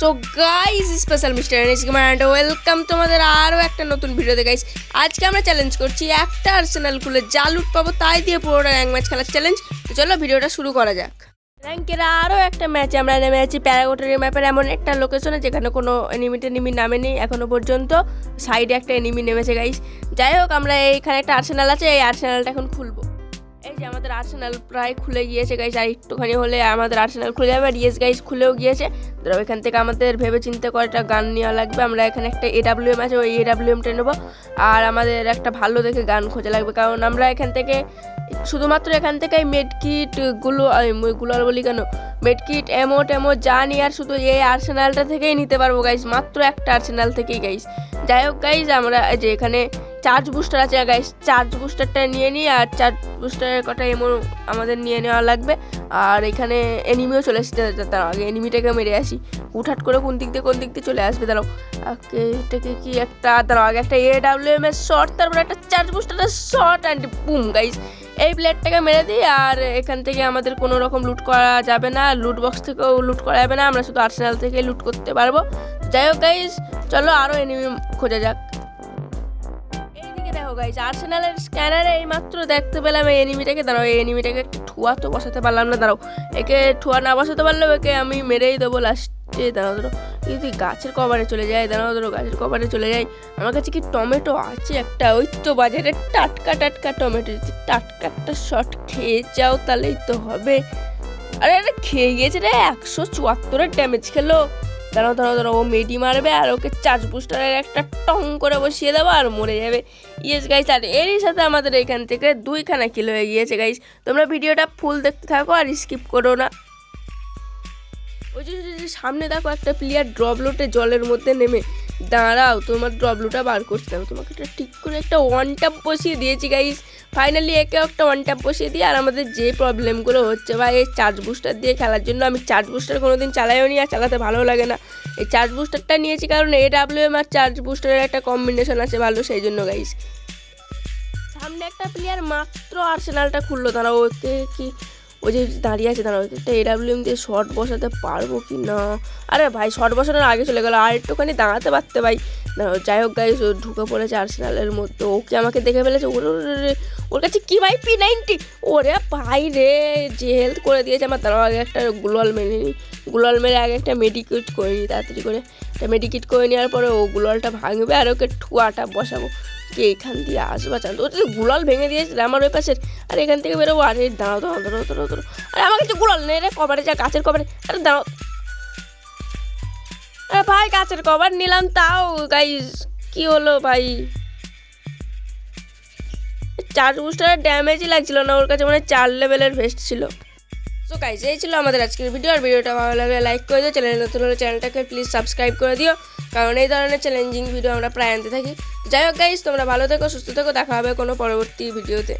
So guys special mister and welcome তোমাদের আরও একটা নতুন ভিডিওতে গাইস আজকে আমরা চ্যালেঞ্জ করছি একটা আর্সেনাল খুলে যা লুট পাবো তাই দিয়ে পুরোটা র্যাঙ্ক ম্যাচ খেলার চ্যালেঞ্জ তো চলো ভিডিওটা শুরু করা যাক। র্যাঙ্কের আরও একটা ম্যাচে আমরা নেমে আছি প্যারাগোটারি ম্যাপের, এমন একটা লোকেশনে যেখানে কোনো এনিমি টেনিমি নামেনি এখনও পর্যন্ত। সাইডে একটা এনিমি নেমেছে গাইস যাই হোক, আমরা এইখানে একটা আর্সেনাল আছে, এই আর্সেনালটা এখন খুলবো। যে আমাদের আর্সেনাল প্রায় খুলে গিয়েছে গাইস আর একটুখানি হলে আমাদের আর্সেনাল খুলে যাবে। আর ইয়েস গাইস খুলেও গিয়েছে। ধরো, এখান থেকে আমাদের ভেবে চিন্তে কয়টা গান নেওয়া লাগবে। আমরা এখানে একটা এডাব্লিউএম আছে, ওই এডাব্লিউএমটা নেব। আর আমাদের একটা ভালো দেখে গান খোঁজা লাগবে। কারণ আমরা এখান থেকে, শুধুমাত্র এখান থেকে মেডকিটগুলো গুলো আর বলি কেন? মেডকিট এমো টেমো যা নিয়ে আর শুধু এই আর্সেনালটা থেকেই নিতে পারব গাইস মাত্র একটা আর্সেনাল থেকেই গাইস যাই হোক গাইস আমরা যে এখানে চার্জ বুস্টার আছে গাইস চার্জ বুস্টারটা নিয়ে নিই আর চার্জ বুস্টারের কটা এমো আমাদের নিয়ে নেওয়া লাগবে। আর এখানে এনিমিও চলে এসেছে। তার আগে এনিমিটাকে মেরে আসি। হুটহাট করে কোন দিক দিয়ে কোন দিক দিয়ে চলে আসবে? দাঁড়াও। এটাকে কি একটা দাঁড়াও, আগে একটা এ ডাব্লিউ এম এর শর্ট তারপর একটা চার্জ বুস্টারের শর্ট অ্যান্ড বুম গাইস এই প্লেটটাকে মেরে দিই আর এখান থেকে আমাদের কোনো রকম লুট করা যাবে না। লুট বক্স থেকেও লুট করা যাবে না। আমরা শুধু আর্সেনাল থেকে লুট করতে পারব। যাই হোক গাইস চলো আরও এনিমি খোঁজা যাক। দেখো গাইস আর্সেনালের স্ক্যানারে এই মাত্র দেখতে পেলাম এই এনিমিটাকে দাঁড়াও, এই এনিমিটাকে একটু ঠুয়া তো বসাতে পারলাম না, দাঁড়াও। একে ঠুয়া না বসাতে পারলেও একে আমি মেরেই দেবো লাস্টে দাঁড়াও ধরো যদি গাছের কভারে চলে যায় দাঁড়াও ধরো গাছের কভারে চলে যায় আমার কাছে কি টমেটো আছে একটা? ওই তো বাজারে টাটকা টাটকা টমেটো। যদি টাটকা একটা শট খেয়ে যাও, তাহলেই তো হবে। আরে খেয়ে গিয়েছে রে, একশো চুয়াত্তরের ড্যামেজ খেলো। দাঁড়াও দাঁড়াও দাঁড়াও, ও মেডি মারবে আর ওকে চার্জ বুস্টারের একটা টং করে বসিয়ে দেবো আর মরে যাবে। ইয়েস গাইস আর এরই সাথে আমাদের এখান থেকে দুইখানা কিল হয়ে গিয়েছে গাইস তোমরা ভিডিওটা ফুল দেখতে থাকো আর স্কিপ করো না। ওই যে সামনে দেখো একটা প্লেয়ার ড্রবলোটে জলের মধ্যে নেমে দাঁড়াও, তোমার ড্রবলোটা বার করতে হবে। তোমাকে একটা ঠিক করে একটা ওয়ান ট্যাপ বসিয়ে দিয়েছি গাইস ফাইনালি একে একটা ওয়ান ট্যাপ বসিয়ে দিয়ে আর আমাদের যে প্রবলেমগুলো হচ্ছে বা এই চার্জ বুস্টার দিয়ে খেলার জন্য আমি চার্জ বুস্টার কোনো দিন চালাইও নি, আর চালাতে ভালো লাগে না। এই চার্জ বুস্টারটা নিয়েছি কারণ এ ডাব্লিউ এম আর চার্জ বুস্টারের একটা কম্বিনেশন আছে ভালো, সেই জন্য গাইস সামনে একটা প্লেয়ার মাত্র আর্সেনালটা খুললো তারা ওকে কি ওই যে দাঁড়িয়ে আছে, দাঁড়াও, একটা এডাব্লিউএম দিয়ে শর্ট বসাতে পারব কি না? আরে ভাই শর্ট বসানোর আগে চলে গেলো, আর একটুখানি দাঁড়াতে পারতে ভাই। যাই হোক গাইস ও ঢুকে পড়েছে আর্সেনালের মধ্যে। ওকে আমাকে দেখে ফেলেছে? ওরে কাছে কি ভাই? পি নাইনটি ওরে ভাই রে, যে হেলথ করে দিয়েছে আমার দাঁড়াও আগে একটা গুলাল মেরে নিই গুলাল মেরে আগে একটা মেডিকেট করে নিই তাড়াতাড়ি করে। একটা মেডিকেট করে নেওয়ার পরে ও গুলালটা ভাঙবে আর ওকে ঠুয়াটা বসাবো। কি এখান দিয়ে আসবা? চান তো তো গুলাল ভেঙে দিয়েছে আমার ওই পাশের, আর এখান থেকে বেরোবো। আরে দাঁড়াও দাঁড়াও দাঁড়াও দাঁড়াও দাঁড়াও আরে আমার কাছে গুলাল নেই রে কভারে যা, গাছের কভারে আরে দাঁড়াও। ভাই গাছের কভার নিলাম তাও গাইস কি হলো ভাই? চার বুস্টার ড্যামেজই লাগছিল না, ওর কাছে মানে চার লেভেলের ভেস্ট ছিল। সো গাইস এই ছিল আমাদের আজকের ভিডিও আর ভিডিওটা ভালো লাগলে লাইক করে দিও চ্যানেল নতুন হলে চ্যানেলটাকে প্লিজ সাবস্ক্রাইব করে দিও, কারণ এই ধরনের চ্যালেঞ্জিং ভিডিও আমরা প্রায় আনতে থাকি। যাই হোক গাইস তোমরা ভালো থেকো, সুস্থ থেকো, দেখা হবে কোনো পরবর্তী ভিডিওতে